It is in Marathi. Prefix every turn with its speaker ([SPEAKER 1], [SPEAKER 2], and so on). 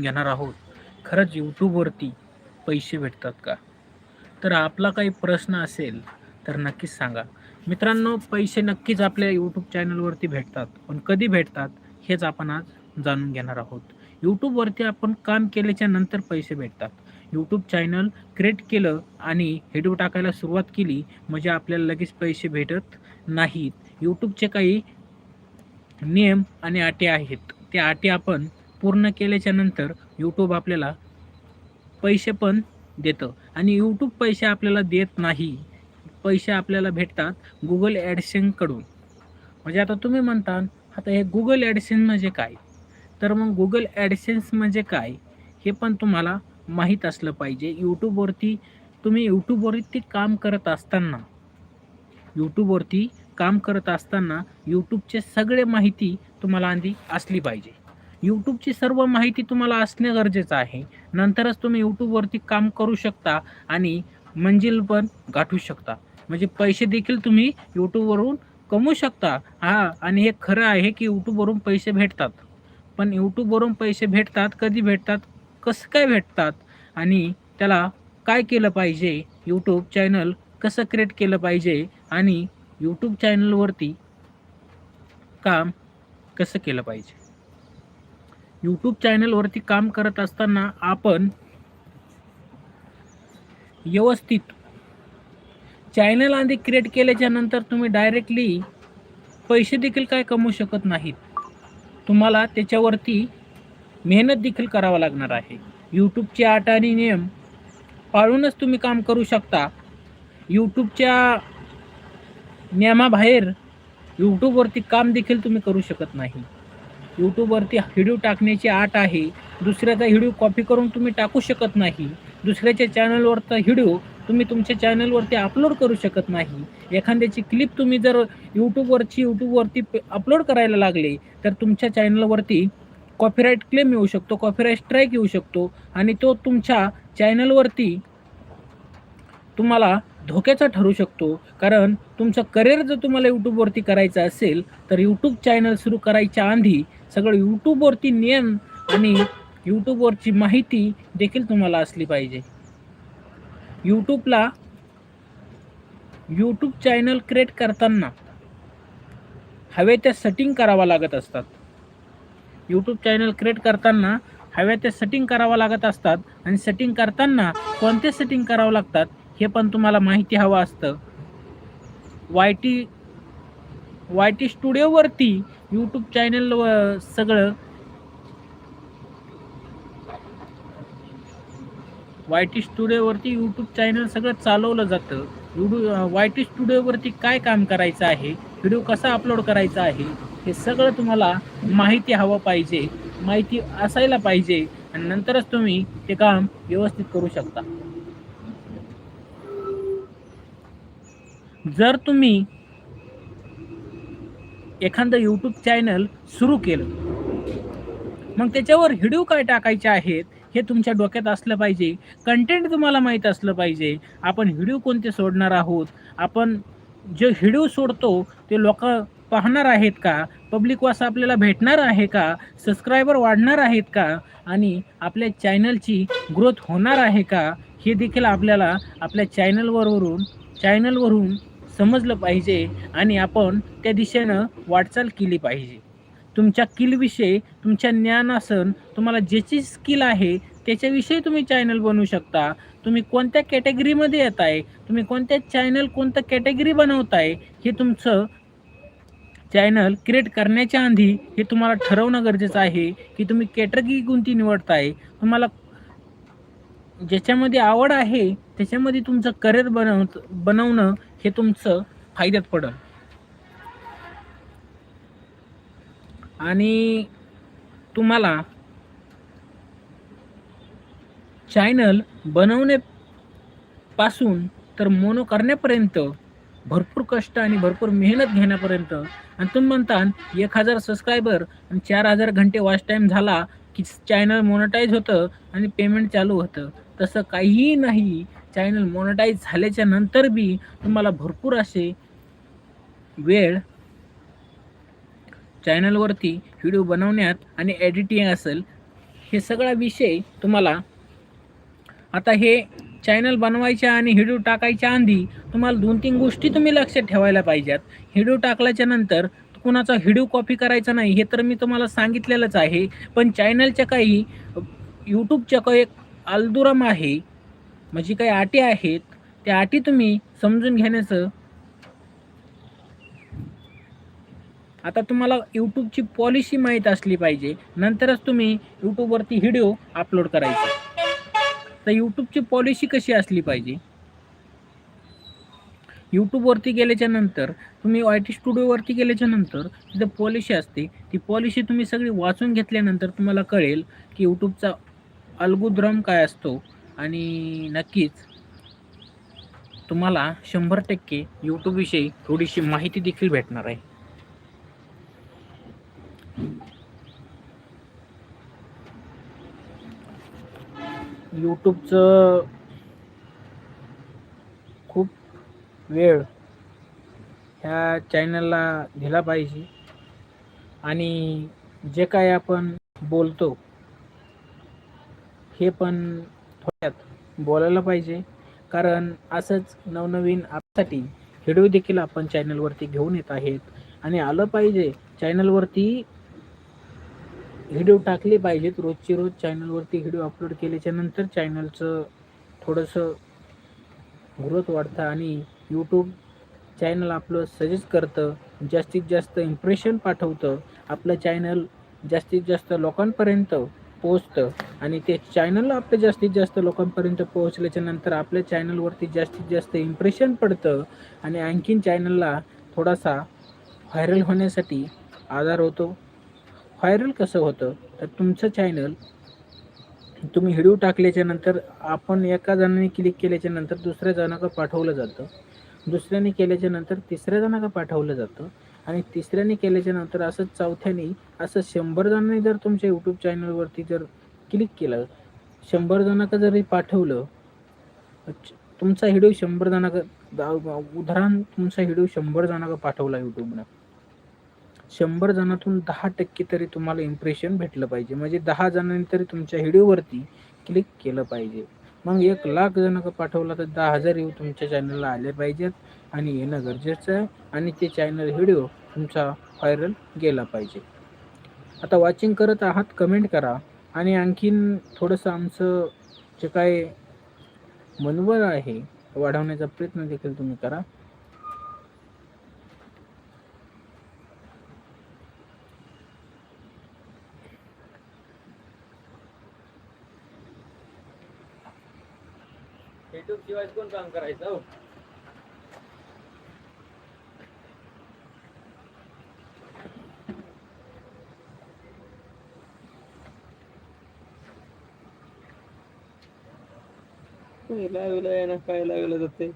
[SPEAKER 1] घेणार आहोत. खरंच यूट्यूबवरती पैसे भेटतात का? तर आपला काही प्रश्न असेल तर नक्कीच सांगा. मित्रांनो पैसे नक्कीच आपल्या यूट्यूब चॅनलवरती भेटतात. पण कधी भेटतात हेच आपण आज जाणून घेणार आहोत. यूट्यूबवरती आपण काम केल्याच्यानंतर पैसे भेटतात. यूट्यूब चॅनल क्रिएट केलं आणि व्हिडिओ टाकायला सुरुवात केली म्हणजे आपल्याला लगेच पैसे भेटत नाहीत. यूट्यूबचे काही नियम आणि अटी आहेत. त्या अटी आपण पूर्ण केल्याच्यानंतर यूट्यूब आपल्याला पैसे पण देतं. आणि यूट्यूब पैसे आपल्याला देत नाही. पैसे आपल्याला भेटतात गुगल ॲडसेनकडून म्हणजे आता तुम्ही म्हणता आता हे गुगल ॲडसेन म्हणजे काय? तर मग गुगल ॲडसेन्स म्हणजे काय? हे पण तुम्हाला माहीत असलं पाहिजे. यूट्यूबवरती तुम्ही यूट्यूबवरती काम करत असताना यूट्यूबवरती काम करत असताना यूट्यूबचे सगळे माहिती तुम्हाला आधी असली पाहिजे. यूट्यूबची सर्व माहिती तुम्हाला असणे गरजेचं आहे. नंतरच तुम्ही यूट्यूबवरती काम करू शकता आणि मंजिल पण गाठू शकता. म्हणजे पैसे देखील तुम्ही यूट्यूबवरून कमवू शकता. हा आणि हे खरं आहे की यूट्यूबवरून पैसे भेटतात. पण यूट्यूबवरून पैसे भेटतात कधी भेटतात कसं काय भेटतात? आणि त्याला काय केलं पाहिजे? यूट्यूब चॅनल कसं क्रिएट केलं पाहिजे? आणि यूट्यूब चॅनलवरती काम कसं केलं पाहिजे? यूट्यूब चॅनलवरती काम करत असताना आपण व्यवस्थित चॅनल आधी क्रिएट केल्याच्यानंतर तुम्ही डायरेक्टली पैसे देखील काय कमवू शकत नाहीत. तुम्हाला त्याच्यावरती मेहनत देखील करावं लागणार आहे. यूट्यूबचे आट आणि नियम पाळूनच तुम्ही काम करू शकता. यूट्यूबच्या नियमाबाहेर यूट्यूबवरती काम देखील तुम्ही करू शकत नाही. यूट्यूबवरती व्हिडिओ टाकण्याची आट आहे. दुसऱ्याचा व्हिडिओ कॉपी करून तुम्ही टाकू शकत नाही. दुसऱ्याच्या चॅनलवरचा व्हिडिओ तुम्ही तुमच्या चॅनलवरती अपलोड करू शकत नाही. एखाद्याची क्लिप तुम्ही जर यूट्यूबवरची यूट्यूबवरती अपलोड करायला लागले तर तुमच्या चॅनलवरती कॉपीराईट क्लेम येऊ शकतो कॉपीराईट स्ट्राईक येऊ शकतो आणि तो तुमच्या चॅनलवरती तुम्हाला धोक्याचा ठरू शकतो. कारण तुमचं करिअर जर तुम्हाला यूट्यूबवरती करायचं असेल तर यूट्यूब चॅनल सुरू करायच्या आधी सगळं यूट्यूबवरती नियम आणि यूट्यूबवरची माहिती देखील तुम्हाला असली पाहिजे. यूट्यूबला यूट्यूब चॅनल क्रिएट करताना हवे त्या सेटिंग करावा लागत असतात. यूट्यूब चॅनल क्रिएट करताना हव्या त्या सेटिंग करावं लागत असतात आणि सेटिंग करताना कोणते सेटिंग करावं लागतात हे पण तुम्हाला माहिती हवं असतं. वाय टी वाय टी स्टुडिओवरती यूट्यूब चॅनल सगळं वाय टी स्टुडिओवरती यूट्यूब चॅनल सगळं चालवलं जातं. यूट्यूब वाय टी स्टुडिओवरती काय काम करायचं आहे व्हिडिओ कसा अपलोड करायचा आहे हे सगळं तुम्हाला माहिती हवं पाहिजे माहिती असायला पाहिजे आणि नंतरच तुम्ही ते काम व्यवस्थित करू शकता. जर तुम्ही एखादं यूट्यूब चॅनल सुरू केलं. मग त्याच्यावर व्हिडिओ काय टाकायचे आहेत हे तुमच्या डोक्यात असलं पाहिजे. कंटेंट तुम्हाला माहीत असलं पाहिजे. आपण व्हिडिओ कोणते सोडणार आहोत? आपण जे व्हिडिओ सोडतो ते लोक पाहणार आहेत का? पब्लिक वास आपल्याला भेटणार आहे का? सबस्क्रायबर वाढणार आहेत का? आणि आपल्या चॅनलची ग्रोथ होणार आहे का? हे देखील आपल्याला आपल्या चॅनलवरवरून चॅनलवरून समजलं पाहिजे आणि आपण त्या दिशेनं वाटचाल केली पाहिजे. तुमच्या किलविषयी तुमच्या ज्ञान असन तुम्हाला ज्याची स्किल आहे त्याच्याविषयी तुम्ही चॅनल बनवू शकता. तुम्ही कोणत्या कॅटेगरीमध्ये येत आहे तुम्ही कोणत्या चॅनल कोणतं कॅटेगरी बनवताय हे तुमचं चॅनल क्रिएट करण्याच्या आधी हे तुम्हाला ठरवणं गरजेचं आहे की तुम्ही कॅटेगरी कोणती निवडताय. तुम्हाला ज्याच्यामध्ये आवड आहे त्याच्यामध्ये तुमचं करिअर बनव बनवणं हे तुमचं फायद्यात पडल. आणि तुम्हाला चॅनल बनवण्यापासून तर मोनो करण्यापर्यंत भरपूर कष्ट आणि भरपूर मेहनत घेण्यापर्यंत. आणि तुम्ही म्हणता एक हजार सबस्क्रायबर आणि चार हजार घंटे वॉच टाईम झाला की चॅनल मोनटाईज होतं आणि पेमेंट चालू होतं. तसं काहीही नाही. चॅनल मोनटाईज झाल्याच्यानंतर बी तुम्हाला भरपूर असे वेळ चॅनलवरती व्हिडिओ बनवण्यात आणि एडिटिंग असेल हे सगळा विषय तुम्हाला आता हे चॅनल बनवायच्या आणि व्हिडिओ टाकायच्या आधी तुम्हाला दोन तीन गोष्टी तुम्ही लक्षात ठेवायला पाहिजेत. व्हिडिओ टाकल्याच्या नंतर कुणाचा व्हिडिओ कॉपी करायचा नाही हे तर मी तुम्हाला सांगितलेलंच आहे. पण चॅनलच्या काही यूट्यूबच्या काही एक अल्दुरम आहे जी काही अटी आहेत त्या अटी तुम्ही समजून घेण्याचं. आता तुम्हाला यूट्यूबची पॉलिसी माहीत असली पाहिजे नंतरच तुम्ही यूट्यूबवरती व्हिडिओ अपलोड करायचा. तर यूट्यूबची पॉलिसी कशी असली पाहिजे? यूट्यूबवरती गेल्याच्यानंतर तुम्ही वाय टी स्टुडिओवरती गेल्याच्यानंतर तिथं पॉलिसी असते ती पॉलिसी तुम्ही सगळी वाचून घेतल्यानंतर तुम्हाला कळेल की यूट्यूबचा अल्गोद्रम काय असतो आणि नक्कीच तुम्हाला शंभर टक्के यूट्यूबविषयी थोडीशी माहिती देखील भेटणार आहे. यूट्यूबचं खूप वेळ ह्या चॅनलला दिला पाहिजे. आणि जे काय आपण बोलतो हे पण थोड्यात बोलायला पाहिजे. कारण असंच नवनवीन आपसाठी व्हिडिओ देखील आपण चॅनलवरती घेऊन येत आहेत. आणि आलं पाहिजे चॅनलवरती व्हिडिओ टाकले पाहिजेत. रोजची रोज चॅनलवरती व्हिडिओ अपलोड केल्याच्यानंतर चॅनलचं थोडंसं ग्रोथ वाढतं आणि यूट्यूब चॅनल आपलं सजेस्ट करतं जास्तीत जास्त इम्प्रेशन पाठवतं आपलं चॅनल जास्तीत जास्त लोकांपर्यंत पोहोचतं. आणि ते चॅनल आपलं जास्तीत जास्त लोकांपर्यंत पोहोचल्याच्या नंतर आपल्या चॅनलवरती जास्तीत जास्त इम्प्रेशन पडतं आणि आणखीन चॅनलला थोडासा व्हायरल होण्यासाठी आधार होतो. व्हायरल कसं होतं? तर तुमचं चॅनल तुम्ही व्हिडिओ टाकल्याच्या नंतर आपण एका जणाने क्लिक केल्याच्यानंतर दुसऱ्या जणाकडे पाठवलं जातं. दुसऱ्याने केल्याच्यानंतर तिसऱ्या जणाकडे पाठवलं जातं. आणि तिसऱ्याने केल्याच्यानंतर असंच चौथ्याने असं शंभर जणांनी जर तुमच्या यूट्यूब चॅनलवरती जर क्लिक केलं शंभर जणांना जरी पाठवलं तुमचा व्हिडिओ शंभर जणांना उदाहरण तुमचा व्हिडिओ शंभर जणांना पाठवला यूट्यूबनं शंभर जणातून दहा टक्के तरी तुम्हाला इम्प्रेशन भेटलं पाहिजे. म्हणजे दहा जणांनी तरी तुमच्या व्हिडिओवरती क्लिक केलं पाहिजे. मग एक लाख जणांना पाठवला तर दहा हजार व्ह्यू तुमच्या चॅनलला आले पाहिजेत आणि येणं गरजेचं आहे आणि ते चॅनल व्हिडिओ तुमचा व्हायरल गेला पाहिजे. आता वॉचिंग करत आहात कमेंट करा. आणि आणखीन थोडंसं आमचं जे काय मनोबल आहे वाढवण्याचा प्रयत्न देखील तुम्ही करा.
[SPEAKER 2] युट्यूब शिवाय कोण काम करायचं हो? काय लावलं आहे काय लावलं जाते